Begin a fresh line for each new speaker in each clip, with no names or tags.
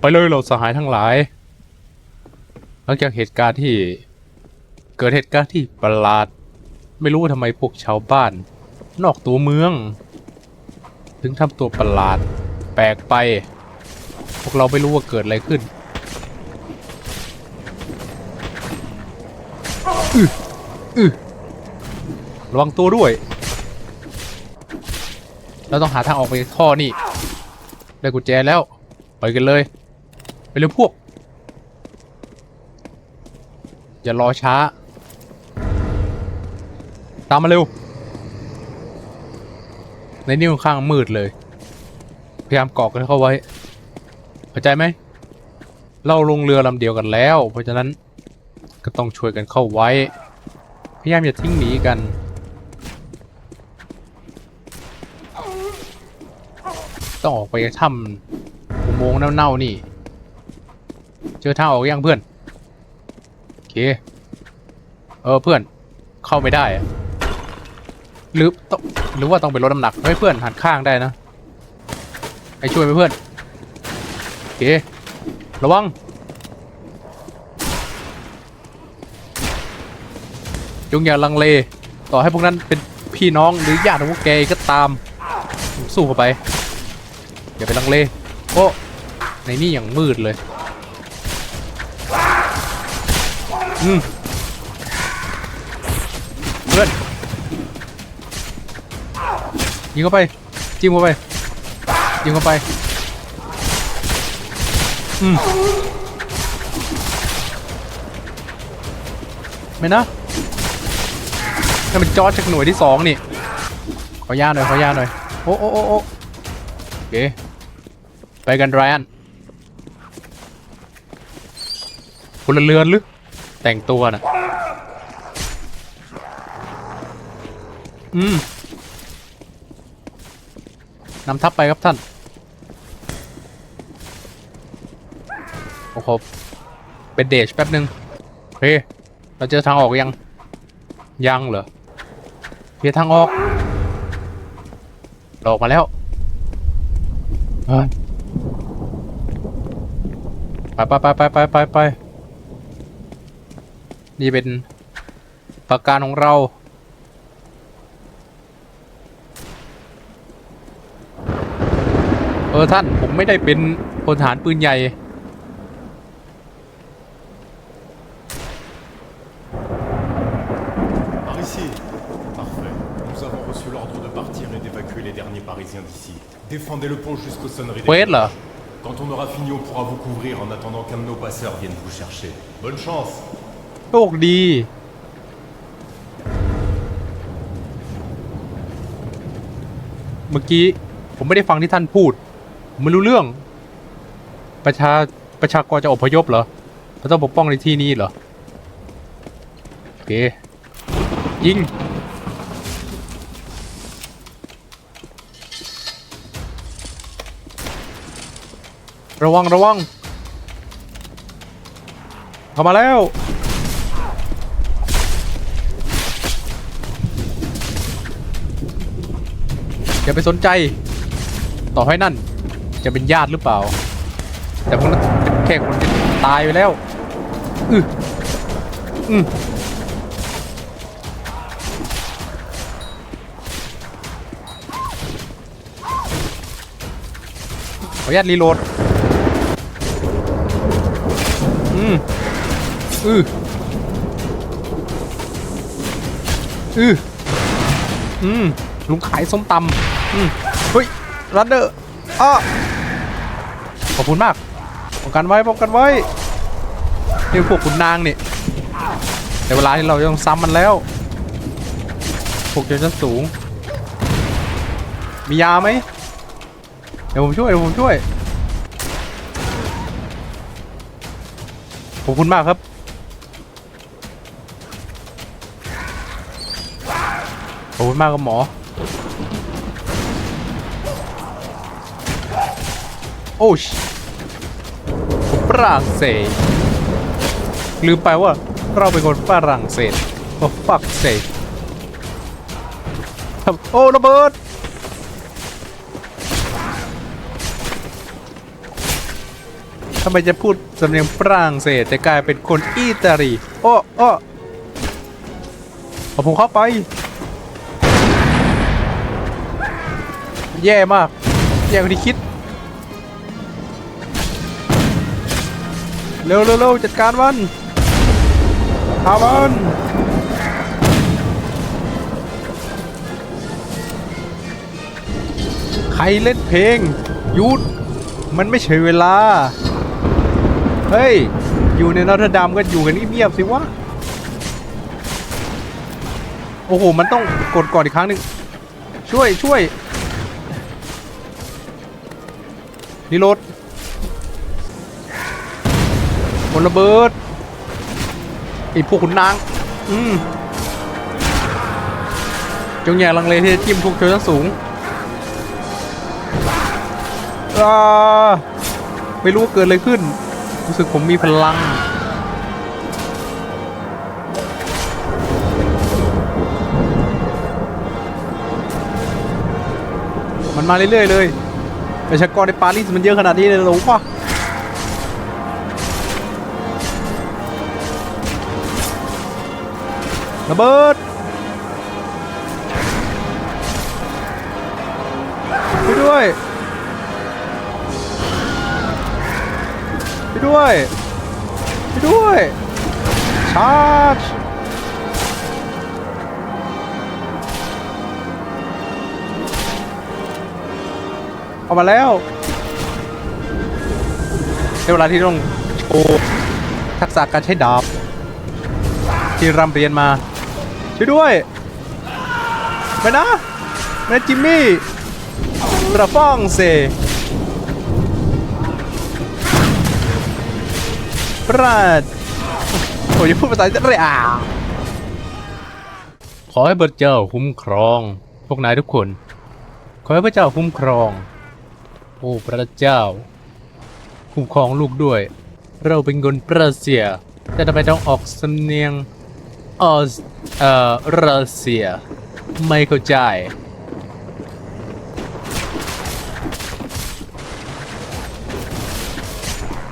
ไปเลยเราสหายทั้งหลาย หลังจากเหตุการณ์ที่เกิดเหตุการณ์ที่ประหลาด ไม่รู้ว่าทำไมพวกชาวบ้าน นอกตัวเมือง ถึงทำตัวประหลาด แปลกไป พวกเราไม่รู้ว่าเกิดอะไรขึ้นอืออือระวังตัวด้วย เราต้องหาทางออกไปท่อนี่ ได้กุญแจแล้ว ไปกันเลย ไปเร็วพวก อย่ารอช้า ตามมาเร็ว ในนี่ค่อนข้างมืดเลย พยายามเกาะกันเข้าไว้เข้าใจไหม เราลงเรือลำเดียวกันแล้ว เพราะฉะนั้นก็ต้องช่วยกันเข้าไว้ พยายามอย่าทิ้งหนีกันต้องออกไปถ้ำอุโมงค์เน่าๆนี่ เจอทางออกยังเพื่อนโอเคเออเพื่อนเข้าไม่ได้อะหรือต้องหรือว่าต้องไปลดน้ำหนักให้เพื่อนหันข้างได้นะให้ช่วยไหมเพื่อนโอเคระวังจงอย่าลังเล ต่อให้พวกนั้นเป็นพี่น้องหรือญาติของพวกแกก็ตาม สู้เข้าไป อย่าไปลังเลโอ้ในนี่อย่างมืดเลย อืมเพื่อนยิงเข้าไป จิ้มเข้าไป ยิงเข้าไป อืม ไม่นะนั่นเป็นจอร์จากหน่วยที่สองนี่ ขอยาหน่อย ขอยาหน่อย โอ้โอ้โอ้โอ้โอเค ไปกันไรอันพลเรือนหรือ แต่งตัวน่ะ อืมนำทัพไปครับท่าน โอ้โหเป็นเดชแป๊บหนึ่งโอเคเราเจอทางออกยัง ยังเหรอเพียทางออกเราออกมาแล้วเฮ้ยไปไปไปไปไปไปไป นี่เป็นประการของเรา เออท่านผมไม่ได้เป็นพลทหารปืนใหญ่
Par ici. Parfait. Nous avons reçu l'ordre de partir et d'évacuer les derniers Parisiens d'ici. Défendez le pont jusqu'aux sonneries
เควสเหรอ
Quand on aura fini, on pourra vous couvrir en attendant qu'un de nos passeurs vienne vous chercher. Bonne chance
โชคดี เมื่อกี้ผมไม่ได้ฟังที่ท่านพูด ผมไม่รู้เรื่อง ประชาประชากรจะอพยพเหรอเราต้องปกป้องในที่นี้เหรอ โอเค ยิง ระวัง ระวังเข้ามาแล้ว อย่าไปสนใจ ต่อให้นั่น จะเป็นญาติหรือเปล่า แต่พวกนั้นเป็นแค่คนที่ตายไปแล้ว อืออืมขออนุญาตรีโหลด อืมอืออืออืมลุงขายส้มตำ เฮ้ยรันเดอร์อ้อขอบคุณมากป้องกันไว้ป้องกันไว้นี่พวกขุนนางนี่แต่เวลาที่เราต้องซ้ำมันแล้วพวกเจ้าชั้นสูง มียาไหมเดี๋ยวผมช่วยเดี๋ยวผมช่วยขอบคุณมากครับขอบคุณมากครับหมอ โอ้ชฝรั่งเศสลืมไปว่าเราเป็นคนฝรั่งเศสโอ้ฟักเศสโอ้ระเบิดทำไมจะพูดสำเนียงฝรั่งเศสแต่กลายเป็นคนอิตาลีโอ้โอ้เอาผมเข้าไป แย่มากแย่กว่าที่คิด เร็วเร็วเร็วจัดการมันทามันใครเล่นเพลงหยุดมันไม่ใช่เวลา เฮ้ย อยู่ในนอร์ทดามก็อยู่กันเงียบๆสิวะ โอ้โห มันต้องกดก่อนอีกครั้งหนึ่งช่วยช่วยรีโหลด นระเบิดไอ้พวกขุนนาง อืมจงอย่าลังเลที่จะจิ้มพวกชนชั้นสูงอาไม่รู้ว่าเกิดอะไรขึ้น รู้สึกผมมีพลัง มันมาเรื่อยๆเลยประชากรในปารีสมันเยอะขนาดนี้เลยหรอวะ ระเบิดช่วยด้วยช่วยด้วยช่วยด้วยชาร์จออกมาแล้วในเวลาที่ต้องโชว์ทักษะการใช้ดาบที่ร่ำเรียนมา ช่วยด้วยไม่นะไม่นะจิมมี่ราฟ้องเซปราดโอ้ยพูดภาษาจะเรียขอให้พระเจ้าคุ้มครอง พวกนายทุกคน ขอให้พระเจ้าคุ้มครอง โอ้พระเจ้า คุ้มครองลูกด้วย เราเป็นคนประเซียแต่ทำไมต้องออกสำเนียง ออสเอ่อรัสเซีย ไม่เข้าใจ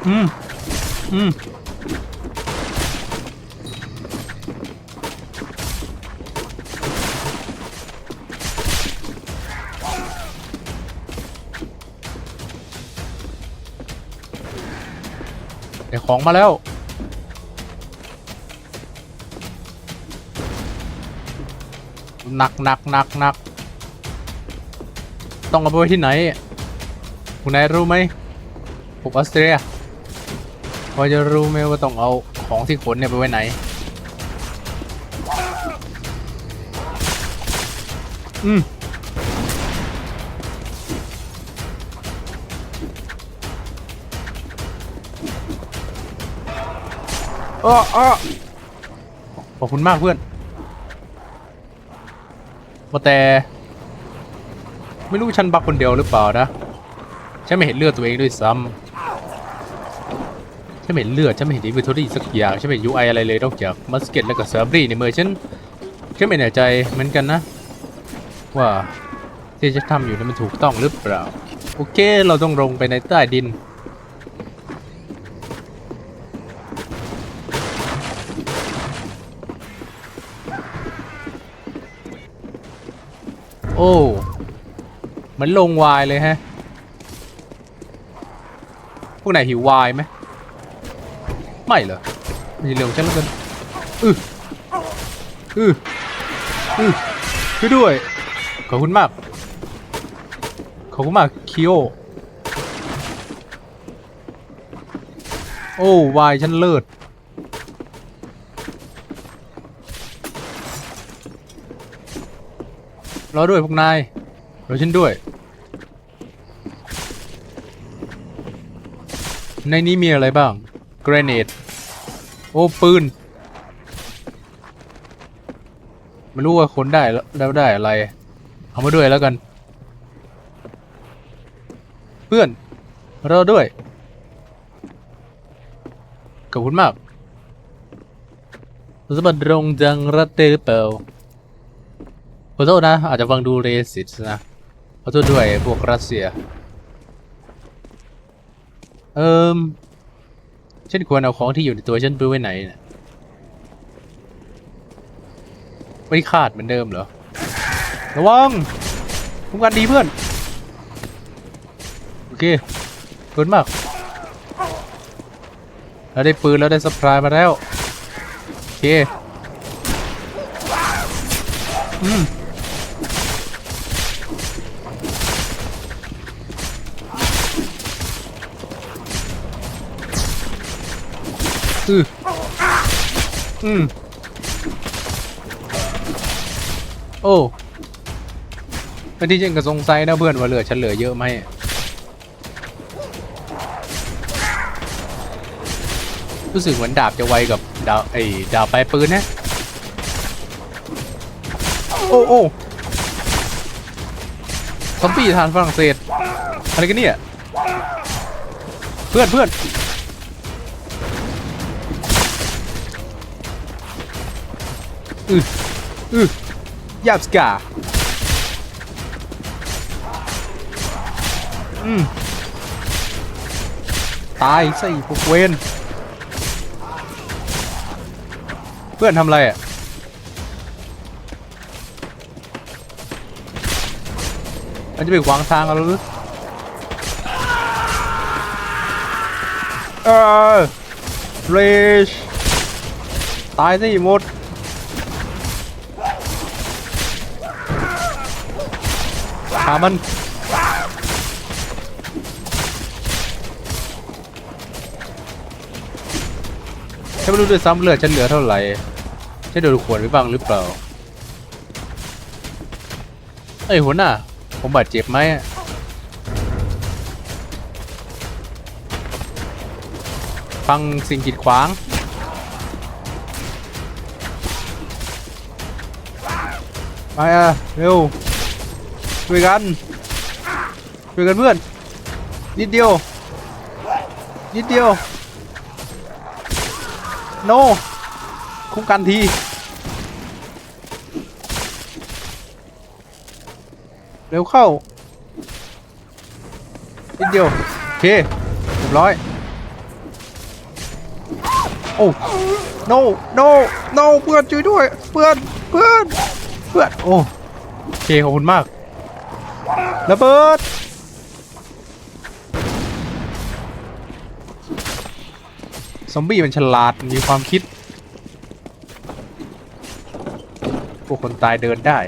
อืม อืม เดี๋ยวของมาแล้ว หนักหนักหนักหนักต้องเอาไปไว้ที่ไหนคุณนายรู้ไหมพวกออสเตรียพอจะรู้ไหมว่าต้องเอาของที่ขนเนี่ยไปไว้ไหน อืมอ้ออ้อขอบคุณมากเพื่อน แต่ ไม่รู้ฉันบักคนเดียวหรือเปล่านะฉันไม่เห็นเลือดตัวเองด้วยซ้ำฉันไม่เห็นเลือดฉันไม่เห็นอินเวนทอรี่สักอย่างฉันไม่เห็นยูไออะไรเลยนอกจากมัสเก็ตและก็เซอร์บรีในมือฉันฉันไม่แน่ใจเหมือนกันนะ ว่าที่จะทำอยู่นั้นมันถูกต้องหรือเปล่า โอเค เราต้องลงไปในใต้ดิน โอ้เหมือนลงวายเลยฮะ พวกนายหิววายไหมไม่เหรอม่เรื่องฉันแล้วกันอืออืออือช่วยด้วย ขอบคุณมาก ขอบคุณมากคิโอโอ้วายฉันเลิศ รอด้วยพวกนายรอฉันด้วย ในนี้มีอะไรบ้างกรเนดโอ้ปืนไม่รู้ว่าคนได้แล้วแล้วได้อะไร เอามาด้วยแล้วกัน เพื่อนรอด้วยขอบคุณมากสมบัติรงจังรัตเตอร์เปล่า ขอโทษนะ อาจจะฟังดูเรสิสนะขอโทษด้วยพวกรัสเซีย เอิมฉันควรเอาของที่อยู่ในตัวฉันไปไว้ไหนนะไม่คาดเหมือนเดิมเหรอ ระวังคุ้มกันดีเพื่อน โอเคขอบคุณมาก เราได้ปืนแล้วได้สปายมาแล้ว โอเค อืม อืออืมโอ้เป็นที่ฉันก็สงสัยนะเพื่อนว่าเหลือฉันเหลือเยอะไหมรู้สึกเหมือนดาบจะไวกับดาบไอ้ดาบปลายปืนนะโอ้โอ้ซอมบี้ทานฝรั่งเศสอะไรกันเนี่ย เพื่อนเพื่อน อืออือยาบสกาอืมตายสิพวกเวนเพื่อนทำอะไรอะมันจะไปขวางทางเราหรือเออเรชตายสิหมด ขามันฉันไม่รู้ด้วยซ้ำเลือดฉันเหลือเท่าไหร่ฉันโดนขวนไปบ้างหรือเปล่าเอ้ยหัวหน้า ผมบาดเจ็บไหมฟังสิ่งกีดขวางมาอะเร็ว ช่วยกันช่วยกันเพื่อน นิดเดียว นิดเดียว โนคุ้มกันทีเร็วเข้า นิดเดียว โอเคเรียบร้อย โอ้ no no no เพื่อนช่วยด้วย เพื่อน เพื่อน เพื่อน โอ้ โอเค ขอบคุณมาก ระเบิดซอมบี้มันฉลาดมีความคิด พวกคนตายเดินได้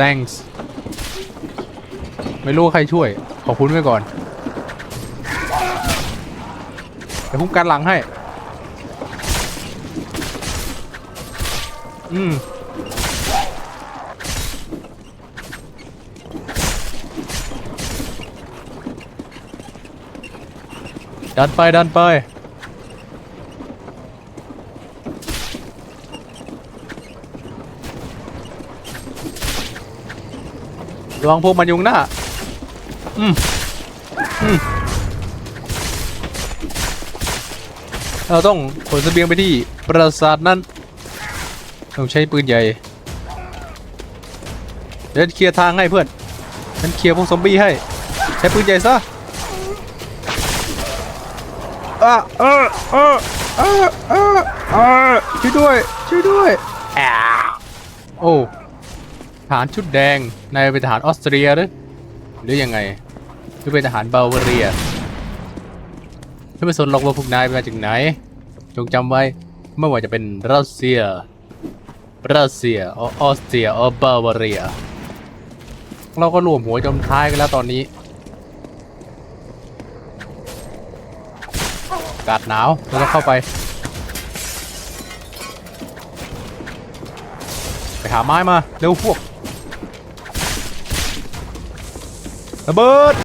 thanks ไม่รู้ใครช่วย ขอบคุณไว้ก่อนเดี๋ยวคุ้มกันหลังให้ อืม ดันไปดันไป ระวังพวกมันยุงหน้า อืม อืม เราต้องขนเสบียงไปที่ปราสาทนั้นต้องใช้ปืนใหญ่ เดี๋ยวเคลียร์ทางให้เพื่อน ฉันเคลียร์พวกซอมบี้ให้ ใช้ปืนใหญ่ซะ อะเออเออเออเออเออช่วยด้วย ช่วยด้วยอ่าโอ้ทหารชุดแดงนายเป็นทหารออสเตรียหรือหรือยังไงหรือเป็นทหารบาวาเรียฉันไม่สนหรอกว่าพวกนายมาจากไหน จงจำไว้ไม่ว่าจะเป็นรัสเซีย รัสเซียออออสเตรีย ออบาวาเรีย เราก็รวมหัวจมท้ายกันแล้วตอนนี้ากาศหนาวเราต้องเข้าไป ไปหาไม้มา เร็วพวกระเบิด